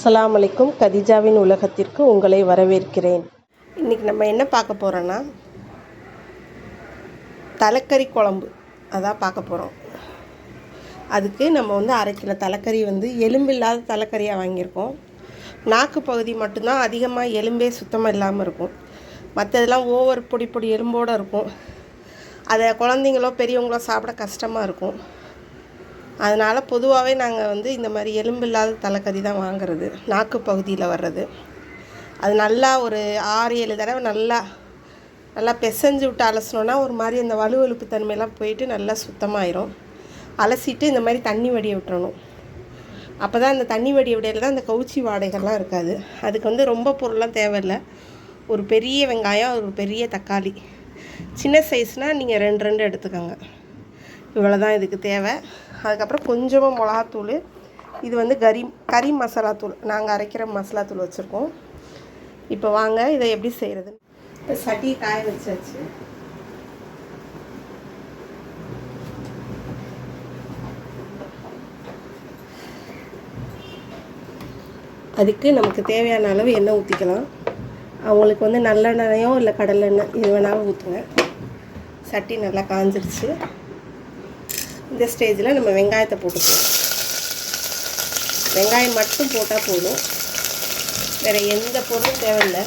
அஸ்லாம் அலைக்கும். கதிஜாவின் உலகத்திற்கு உங்களை வரவேற்கிறேன். இன்றைக்கி நம்ம என்ன பார்க்க போகிறோன்னா தலைக்கறி குழம்பு. அதான் பார்க்க போகிறோம் அதுக்கு நம்ம வந்து அரை கிலோ தலைக்கறி வந்து எலும்பில்லாத தலைக்கறியாக வாங்கியிருக்கோம். நாக்கு பகுதி மட்டும்தான் அதிகமாக எலும்பே சுத்தமாக இல்லாமல் இருக்கும். மற்றதெல்லாம் ஓவர் பொடி பொடி எலும்போடு இருக்கும். அதை குழந்தைங்களோ பெரியவங்களோ சாப்பிட கஷ்டமாக இருக்கும். அதனால் பொதுவாகவே நாங்கள் வந்து இந்த மாதிரி எலும்பில்லாத தலைக்கறி தான் வாங்குறது நாக்கு பகுதியில் வர்றது. அது நல்லா ஒரு ஆறு ஏழு தடவை நல்லா நல்லா பிசைஞ்சு விட்டு அலசினோன்னா ஒரு மாதிரி அந்த வலுவழுப்பு தன்மையெல்லாம் போயிட்டு நல்லா சுத்தமாயிரும். அலசிட்டு இந்த மாதிரி தண்ணி வடிய விட்டுறணும். அப்போ தான் அந்த தண்ணி வடிய விடையில் தான் அந்த கவுச்சி வாடைகள்லாம் இருக்காது. அதுக்கு வந்து ரொம்ப பொருள்லாம் தேவையில்லை. ஒரு பெரிய வெங்காயம் ஒரு பெரிய தக்காளி. சின்ன சைஸ்னால் நீங்கள் ரெண்டு ரெண்டு எடுத்துக்கோங்க. இவ்வளோ தான் இதுக்கு தேவை. அதுக்கப்புறம் கொஞ்சமாக மிளகாத்தூள் இது வந்து கறி கறி மசாலாத்தூள் நாங்கள் அரைக்கிற மசாலாத்தூள் வச்சுருக்கோம். இப்போ வாங்க இதை எப்படி செய்கிறது இப்போ சட்டி காய வச்சாச்சு. அதுக்கு நமக்கு தேவையான அளவு எண்ணெய் ஊற்றிக்கலாம் அவங்களுக்கு வந்து நல்லெண்ணெயோ இல்லை கடலெண்ணெய் இது வேணாலும் ஊற்றுங்க சட்டி நல்லா காஞ்சிருச்சு. இந்த ஸ்டேஜில் நம்ம வெங்காயத்தை போட்டுக்கலாம். வெங்காயம் மட்டும் போட்டால் போதும். வேறு எந்த பொருளும் தேவையில்லை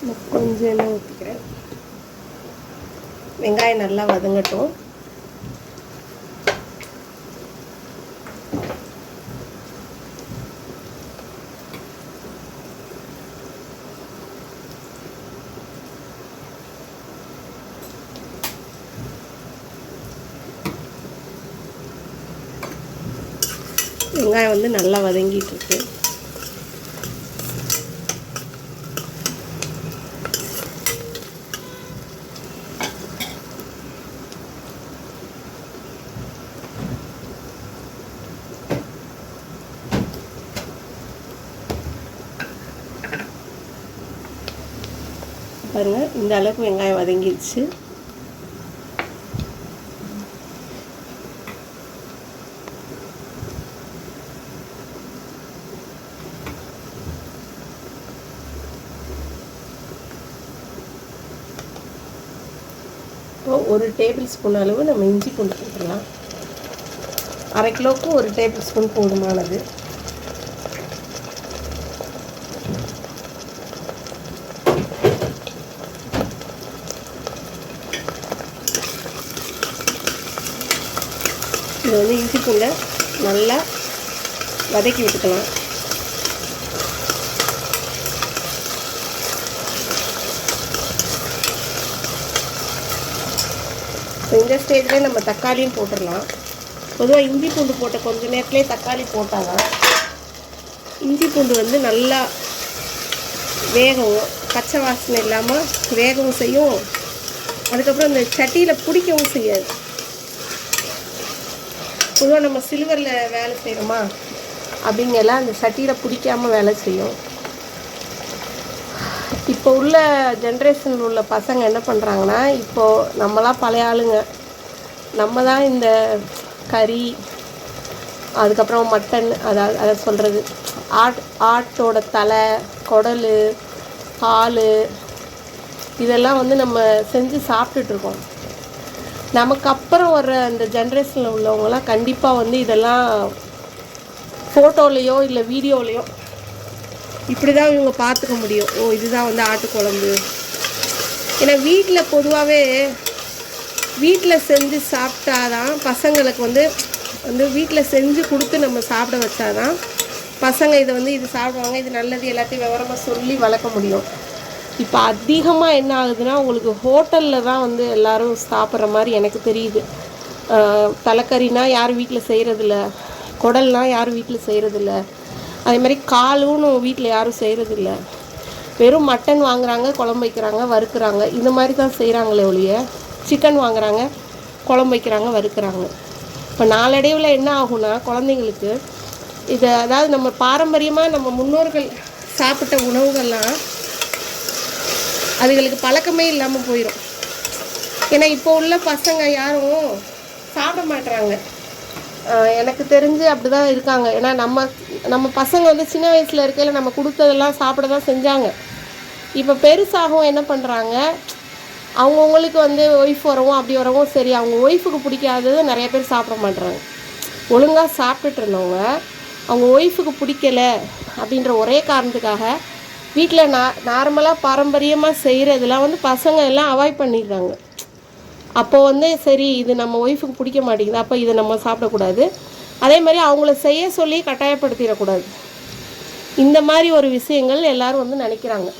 இன்னும் கொஞ்சம் எண்ணெய் ஊற்றிக்கிறேன் வெங்காயம் நல்லா வதங்கட்டும். வெங்காயம் வந்து நல்லா வதங்கிட்டு இருக்கு. பாருங்கள் இந்த அளவுக்கு வெங்காயம் வதங்கிடுச்சு. இப்போ ஒரு டேபிள் ஸ்பூன் அளவு நம்ம இஞ்சி பூண்டு போட்டுடலாம். அரை கிலோவுக்கு ஒரு டேபிள் ஸ்பூன் போதுமானது. இதை வந்து இஞ்சி நல்லா வதக்கி விட்டுக்கலாம். இப்போ இந்த ஸ்டேஜ்லேயே நம்ம தக்காளியும் போட்டுடலாம். பொதுவாக இஞ்சி பூண்டு போட்ட கொஞ்ச நேரத்துலேயே தக்காளி போட்டால் தான் இஞ்சி பூண்டு வந்து நல்லா வேகவும் பச்சை வாசனை இல்லாமல் வேகவும் செய்யும். அதுக்கப்புறம் இந்த சட்டியில் பிடிக்கவும் செய்யாது. பொதுவாக நம்ம சில்வரில் வேலை செய்கிறோமா அப்படிங்கெல்லாம் அந்த சட்டியில் பிடிக்காம வேலை செய்யும். இப்போ உள்ள ஜென்ரேஷனில் உள்ள பசங்க என்ன பண்ணுறாங்கன்னா இப்போது நம்மளாம் பழைய ஆளுங்க. நம்ம தான் இந்த கறி அதுக்கப்புறம் மட்டன் அதாவது அதை சொல்கிறது ஆட் ஆட்டோட தலை குடல் பால் இதெல்லாம் வந்து நம்ம செஞ்சு சாப்பிட்டுட்ருக்கோம் நமக்கு அப்புறம் வர அந்த ஜென்ரேஷனில் உள்ளவங்களாம் கண்டிப்பாக வந்து இதெல்லாம் ஃபோட்டோலேயோ இல்லை வீடியோலேயோ இப்படி தான் இவங்க பார்த்துக்க முடியும். ஓ இதுதான் வந்து ஆட்டுக்குழம்பு. ஏன்னா வீட்டில் பொதுவாகவே வீட்டில் செஞ்சு சாப்பிட்டா தான் பசங்களுக்கு வந்து வந்து வீட்டில் செஞ்சு கொடுத்து நம்ம சாப்பிட வச்சாதான் பசங்க இதை வந்து இது சாப்பிடுவாங்க இது நல்லது எல்லாத்தையும் விவரமாக சொல்லி வளர்க்க முடியும். இப்போ அதிகமாக என்ன ஆகுதுன்னா உங்களுக்கு ஹோட்டலில் தான் வந்து எல்லோரும் சாப்பிட்ற மாதிரி எனக்கு தெரியுது. தலைக்கறினா யாரும் வீட்டில் செய்கிறதில்ல குடல்னால் யாரும் வீட்டில் செய்கிறதில்ல அதே மாதிரி காலும்னு வீட்டில் யாரும் செய்கிறதில்ல வெறும் மட்டன் வாங்குறாங்க குழம்பு வைக்கிறாங்க வறுக்கிறாங்க. இந்த மாதிரி தான் செய்கிறாங்களே ஒழிய சிக்கன் வாங்குறாங்க குழம்பு வைக்கிறாங்க வறுக்கிறாங்க. இப்போ நாளடைவில் என்ன ஆகும்னா குழந்தைங்களுக்கு இது அதாவது நம்ம பாரம்பரியமாக நம்ம முன்னோர்கள் சாப்பிட்ட உணவுகள்லாம் அதுகளுக்கு பழக்கமே இல்லாமல் போயிடும் ஏன்னா இப்போ உள்ள பசங்க யாரும் சாப்பிட மாட்டுறாங்க எனக்கு தெரிஞ்சு அப்படி தான் இருக்காங்க. ஏன்னா நம்ம நம்ம பசங்க வந்து சின்ன வயசில் இருக்கையில் நம்ம கொடுத்ததெல்லாம் சாப்பிட தான் செஞ்சாங்க. இப்போ பெருசாகவும் என்ன பண்ணுறாங்க அவங்கவுங்களுக்கு வந்து ஒய்ஃப் வரவும் அப்படி வரவும் சரி அவங்க ஒய்ஃபுக்கு பிடிக்காதது நிறைய பேர் சாப்பிட மாட்டுறாங்க ஒழுங்காக சாப்பிட்டுட்டு இருந்தவங்க அவங்க ஒய்ஃபுக்கு பிடிக்கல அப்படின்ற ஒரே காரணத்துக்காக வீட்டில் நா நார்மலாக பாரம்பரியமாக செய்கிறதெல்லாம் வந்து பசங்க எல்லாம் அவாய்ட் பண்ணிடுறாங்க. அப்போ வந்து சரி இது நம்ம ஒய்ஃபுக்கு பிடிக்க மாட்டேங்குது அப்போ இதை நம்ம சாப்பிடக்கூடாது. அதே மாதிரி அவங்கள செய்ய சொல்லி கட்டாயப்படுத்திடக்கூடாது. இந்த மாதிரி ஒரு விஷயங்கள் எல்லாரும் வந்து நினைக்கிறாங்க.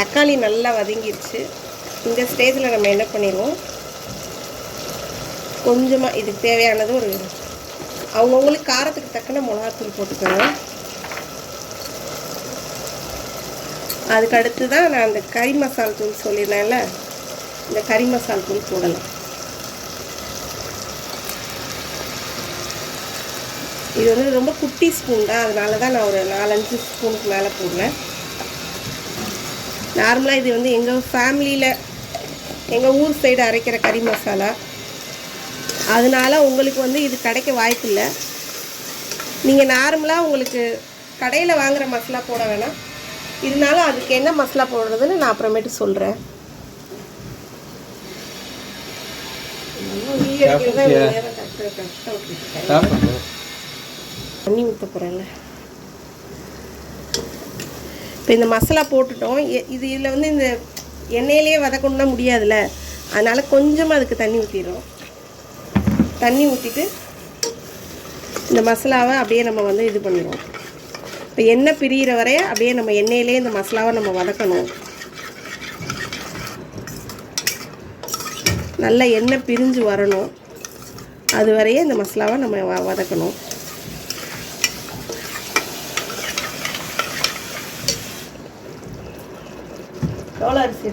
தக்காளி நல்லா வதங்கிடுச்சு இந்த ஸ்டேஜில் நம்ம என்ன பண்ணிடுவோம்? கொஞ்சமாக இதுக்கு தேவையானது ஒரு அவங்கவுங்களுக்கு காரத்துக்கு தக்கன மிளகாத்தூள் போட்டுக்கணும். அதுக்கடுத்து தான் நான் அந்த கறி மசால் தூள் சொல்லியிருந்தேன்ல இந்த கறி மசால் தூள் போடலாம் இது வந்து ரொம்ப குட்டி ஸ்பூன் தான். அதனால தான் நான் ஒரு நாலஞ்சு ஸ்பூனுக்கு மேலே போடுறேன் நார்மலாக இது வந்து எங்கள் ஃபேமிலியில் எங்கள் ஊர் சைடு அரைக்கிற கறி மசாலா. அதனால் உங்களுக்கு வந்து இது கிடைக்க வாய்ப்பில்லை. நீங்கள் நார்மலாக உங்களுக்கு கடையில் வாங்குகிற மசாலா போட வேணாம். இருந்தாலும் அதுக்கு என்ன மசாலா போடுறதுன்னு நான் அப்புறமேட்டு சொல்கிறேன் தண்ணி ஊற்ற போகிறேன்ல இப்போ இந்த மசாலா போட்டுட்டோம். எ- இது இதில் வந்து இந்த எண்ணெயிலேயே வதக்கணும்னா முடியாதுல்ல. அதனால் கொஞ்சமாக அதுக்கு தண்ணி ஊற்றிடுறோம் தண்ணி ஊற்றிட்டு இந்த மசாலாவை அப்படியே நம்ம வந்து இது பண்ணிடுவோம். இப்போ எண்ணெய் பிரிகிற வரைய அப்படியே நம்ம எண்ணெயிலே இந்த மசாலாவை நம்ம வதக்கணும். நல்லா எண்ணெய் பிரிஞ்சு வரணும். அது வரையே இந்த மசாலாவை நம்ம வ வதக்கணும். எவ்வளோ அரிசி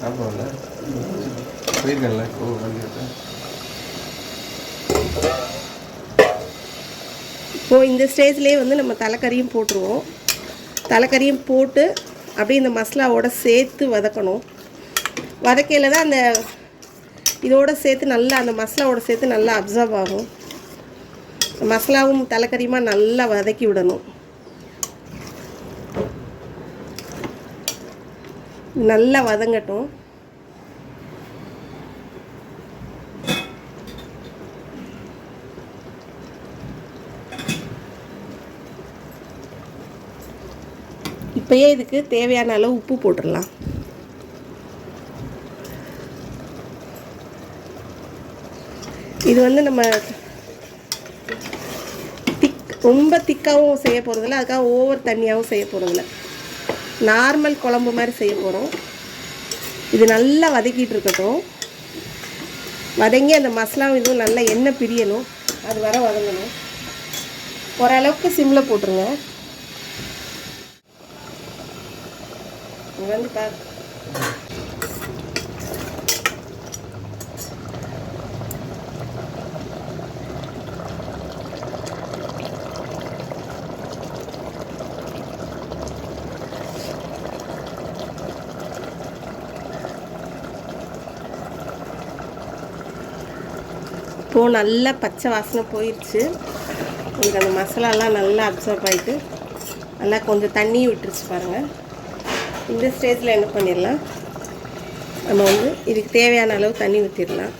சாப்பிடல போயிருக்கேன்ல ஓ வந்து இப்போது இந்த ஸ்டேஜ்லேயே வந்து நம்ம தலைக்கறியும் போட்டுருவோம். தலைக்கறியும் போட்டு அப்படியே இந்த மசாலாவோட சேர்த்து வதக்கணும். வதக்கையில் தான் அந்த இதோட சேர்த்து நல்லா அந்த மசாலாவோட சேர்த்து நல்லா அப்சர்வ் ஆகும். மசாலாவும் தலைக்கறியுமா நல்லா வதக்கி விடணும். நல்லா வதங்கட்டும். இப்போயே இதுக்கு தேவையான அளவு உப்பு போட்டுடலாம். இது வந்து நம்ம திக் ரொம்ப திக்காகவும் செய்ய போகிறதில்ல அதுக்காக ஓவர் தண்ணியாகவும் செய்ய போகிறதில்ல நார்மல் குழம்பு மாதிரி செய்ய போகிறோம் இது நல்லா வதக்கிட்டு இருக்கட்டும். வதங்கி அந்த மசாலாவும் இதுவும் நல்லா எண்ணெய் பிரியணும். அது வர வதங்கணும். ஓரளவுக்கு சிம்மில் போட்டுருங்க. வந்து பாரு. இப்போது நல்லா பச்சை வாசனை போயிடுச்சு உங்களுக்கு அந்த மசாலாலாம் நல்லா அப்சர்வ் ஆகிட்டு நல்லா கொஞ்சம் தண்ணியும் விட்டுருச்சு பாருங்கள் இந்த ஸ்டேஜில் என்ன பண்ணிடலாம்? நம்ம வந்து இதுக்கு தேவையான அளவு தண்ணி ஊற்றிடலாம்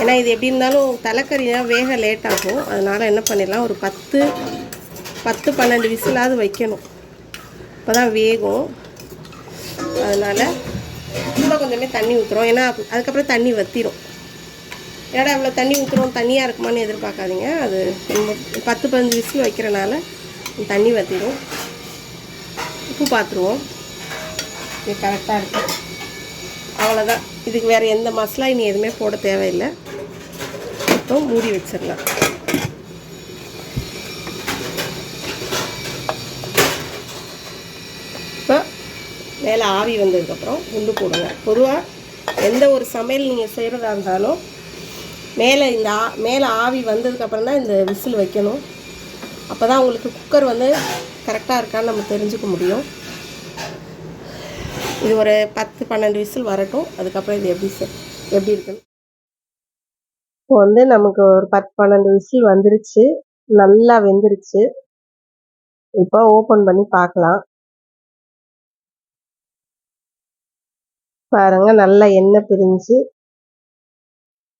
ஏன்னா இது எப்படி இருந்தாலும் தலைக்கறினா வேக லேட் ஆகும். அதனால் என்ன பண்ணிடலாம்? ஒரு பத்து பத்து பன்னெண்டு விசிலாவது வைக்கணும். அப்போ தான் வேகும். அதனால் இன்னும் கொஞ்சமே தண்ணி ஊற்றுறோம் ஏன்னா அதுக்கப்புறம் தண்ணி வத்திரும். ஏடா இவ்வளோ தண்ணி ஊற்றுறோம் தண்ணியாக இருக்குமான்னு எதிர்பார்க்காதீங்க. அது பத்து பதினஞ்சு விசில் வைக்கிறனால தண்ணி வத்திரும். உப்பு பார்த்துருவோம் இது கரெக்டாக இருக்கும் அவ்வளோதான் இதுக்கு வேறு எந்த மசாலா இனி எதுவுமே போட தேவையில்லை. இப்போ மூடி வச்சிடலாம். இப்போ மேலே ஆவி வந்ததுக்கப்புறம் குண்டு போடுங்க. பொதுவாக எந்த ஒரு சமையல் நீங்கள் செய்கிறதா இருந்தாலும் மேலே இந்த ஆ மேலே ஆவி வந்ததுக்கப்புறம் தான் இந்த விசில் வைக்கணும். அப்போ தான் உங்களுக்கு குக்கர் வந்து கரெக்டாக இருக்கான்னு நம்ம தெரிஞ்சுக்க முடியும். இது ஒரு பத்து பன்னெண்டு விசில் வரட்டும். அதுக்கப்புறம் இது எப்படி எப்படி இருக்குன்னு. இப்போ வந்து நமக்கு ஒரு பத்து பன்னெண்டு விசில் வந்துருச்சு. நல்லா வெந்துருச்சு. இப்போ ஓப்பன் பண்ணி பார்க்கலாம். பாருங்க நல்லா எண்ணெய் பிரிஞ்சு.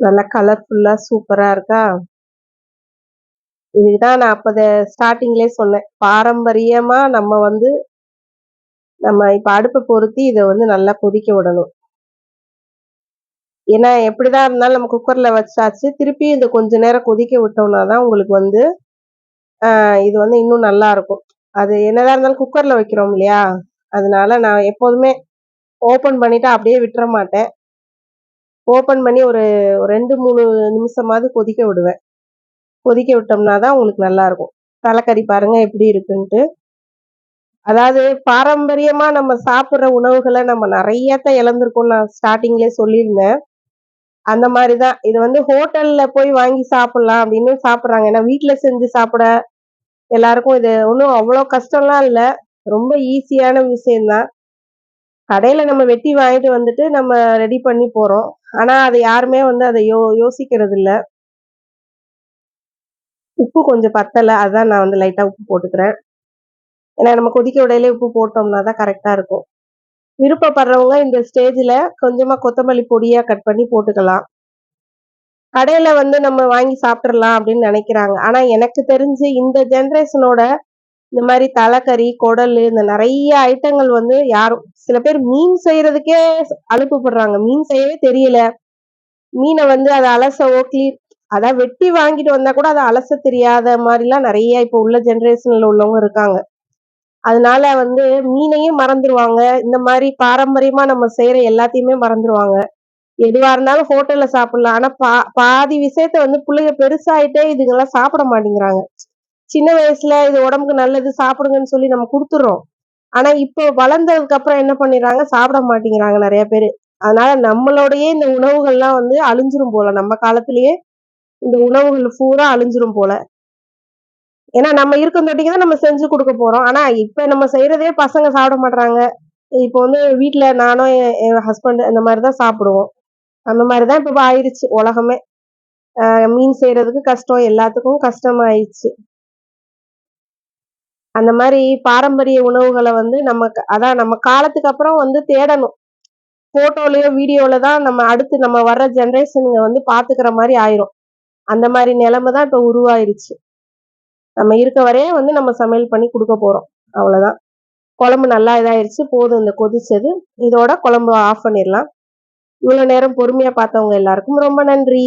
நல்லா கலர்ஃபுல்லாக சூப்பராக இருக்கா? இதுக்கு தான் நான் அப்போ ஸ்டார்டிங்லேயே சொன்னேன். பாரம்பரியமாக நம்ம வந்து நம்ம இப்போ அடுப்பை பொருத்தி இதை வந்து நல்லா கொதிக்க விடணும். ஏன்னா எப்படிதான் இருந்தாலும் நம்ம குக்கர்ல வச்சாச்சு திருப்பி இதை கொஞ்ச நேரம் கொதிக்க விட்டோம்னா தான் உங்களுக்கு வந்து இது வந்து இன்னும் நல்லா இருக்கும். அது என்னதான் இருந்தாலும் குக்கர்ல வைக்கிறோம் இல்லையா? அதனால நான் எப்போதுமே ஓப்பன் பண்ணிட்டு அப்படியே விட்டுற மாட்டேன். ஓப்பன் பண்ணி ஒரு ரெண்டு மூணு நிமிஷமாவது கொதிக்க விடுவேன். கொதிக்க விட்டோம்னா தான் உங்களுக்கு நல்லா இருக்கும் தலைக்கறி பாருங்க எப்படி இருக்குன்ட்டு. அதாவது பாரம்பரியமா நம்ம சாப்பிட்ற உணவுகளை நம்ம நிறையத்த இழந்திருக்கோம் நான் ஸ்டார்டிங்லேயே சொல்லியிருந்தேன். அந்த மாதிரி தான் இது வந்து ஹோட்டல்ல போய் வாங்கி சாப்பிடலாம் அப்படின்னு சாப்பிட்றாங்க. ஏன்னா வீட்டில் செஞ்சு சாப்பிட எல்லாருக்கும் இது ஒன்றும் அவ்வளோ கஷ்டம்லாம் இல்லை. ரொம்ப ஈஸியான விஷயம்தான். கடையில் நம்ம வெட்டி வாங்கிட்டு வந்துட்டு நம்ம ரெடி பண்ணி போகிறோம் ஆனால் அதை யாருமே வந்து அதை யோ யோசிக்கிறது இல்லை உப்பு கொஞ்சம் பத்தலை அதான் நான் வந்து லைட்டாக உப்பு போட்டுக்கிறேன். ஏன்னா நம்ம கொதிக்க விடையிலே உப்பு போட்டோம்னா தான் கரெக்டாக இருக்கும். விருப்பப்படுறவங்க இந்த ஸ்டேஜில் கொஞ்சமாக கொத்தமல்லி பொடியாக கட் பண்ணி போட்டுக்கலாம். கடையில் வந்து நம்ம வாங்கி சாப்பிட்றலாம் அப்படின்னு நினைக்கிறாங்க. ஆனால் எனக்கு தெரிஞ்சு இந்த ஜென்ரேஷனோட இந்த மாதிரி தலைக்கறி குடல் இந்த நிறைய ஐட்டங்கள் வந்து யாரும் சில பேர் மீன் செய்யறதுக்கே அழுப்புப்படுறாங்க மீன் செய்யவே தெரியல. மீனை வந்து அதை அலசவோ க்ளீன் அதான் வெட்டி வாங்கிட்டு வந்தா கூட அதை அலச தெரியாத மாதிரிலாம் நிறைய இப்போ உள்ள ஜென்ரேஷன்ல உள்ளவங்க இருக்காங்க. அதனால வந்து மீனையும் மறந்துடுவாங்க இந்த மாதிரி பாரம்பரியமா நம்ம செய்யற எல்லாத்தையுமே மறந்துடுவாங்க எதுவா இருந்தாலும் ஹோட்டல்ல சாப்பிடலாம். ஆனா பா பாதி விஷயத்த வந்து பிள்ளைங்க பெருசாயிட்டே இதுங்கெல்லாம் சாப்பிட மாட்டேங்கிறாங்க. சின்ன வயசுல இது உடம்புக்கு நல்லது சாப்பிடுங்கன்னு சொல்லி நம்ம கொடுத்துறோம். ஆனா இப்போ வளர்ந்ததுக்கு அப்புறம் என்ன பண்ணிடுறாங்க? சாப்பிட மாட்டேங்கிறாங்க நிறைய பேர். அதனால நம்மளுடைய இந்த உணவுகள்லாம் வந்து அழிஞ்சிரும் போல. நம்ம காலத்திலேயே இந்த உணவுகள் பூரா அழிஞ்சிரும் போல. ஏன்னா நம்ம இருக்கந்தொட்டிக்கு தான் நம்ம செஞ்சு கொடுக்க போறோம். ஆனா இப்ப நம்ம செய்யறதே பசங்க சாப்பிட மாட்டாங்க இப்போ வந்து வீட்டுல நானும் என் என் ஹஸ்பண்ட் அந்த மாதிரி தான் சாப்பிடுவோம். அந்த மாதிரி தான் இப்போ உலகமே. மீன் செய்யறதுக்கு கஷ்டம் எல்லாத்துக்கும் கஷ்டமாயிடுச்சு. அந்த மாதிரி பாரம்பரிய உணவுகளை வந்து நம்ம அதான் நம்ம காலத்துக்கு அப்புறம் வந்து தேடணும். போட்டோலயோ வீடியோல தான் நம்ம அடுத்து நம்ம வர்ற ஜென்ரேஷனுங்க வந்து பாத்துக்கிற மாதிரி ஆயிரும். அந்த மாதிரி நிலைமை தான் இப்போ உருவாயிருச்சு. நம்ம இருக்க வரையே வந்து நம்ம சமையல் பண்ணி கொடுக்க போறோம். அவ்வளவுதான். குழம்பு நல்லா இதாயிருச்சு போதும் இந்த கொதிச்சது. இதோட குழம்பு ஆஃப் பண்ணிடலாம். இவ்வளவு நேரம் பொறுமையா பார்த்தவங்க எல்லாருக்கும் ரொம்ப நன்றி.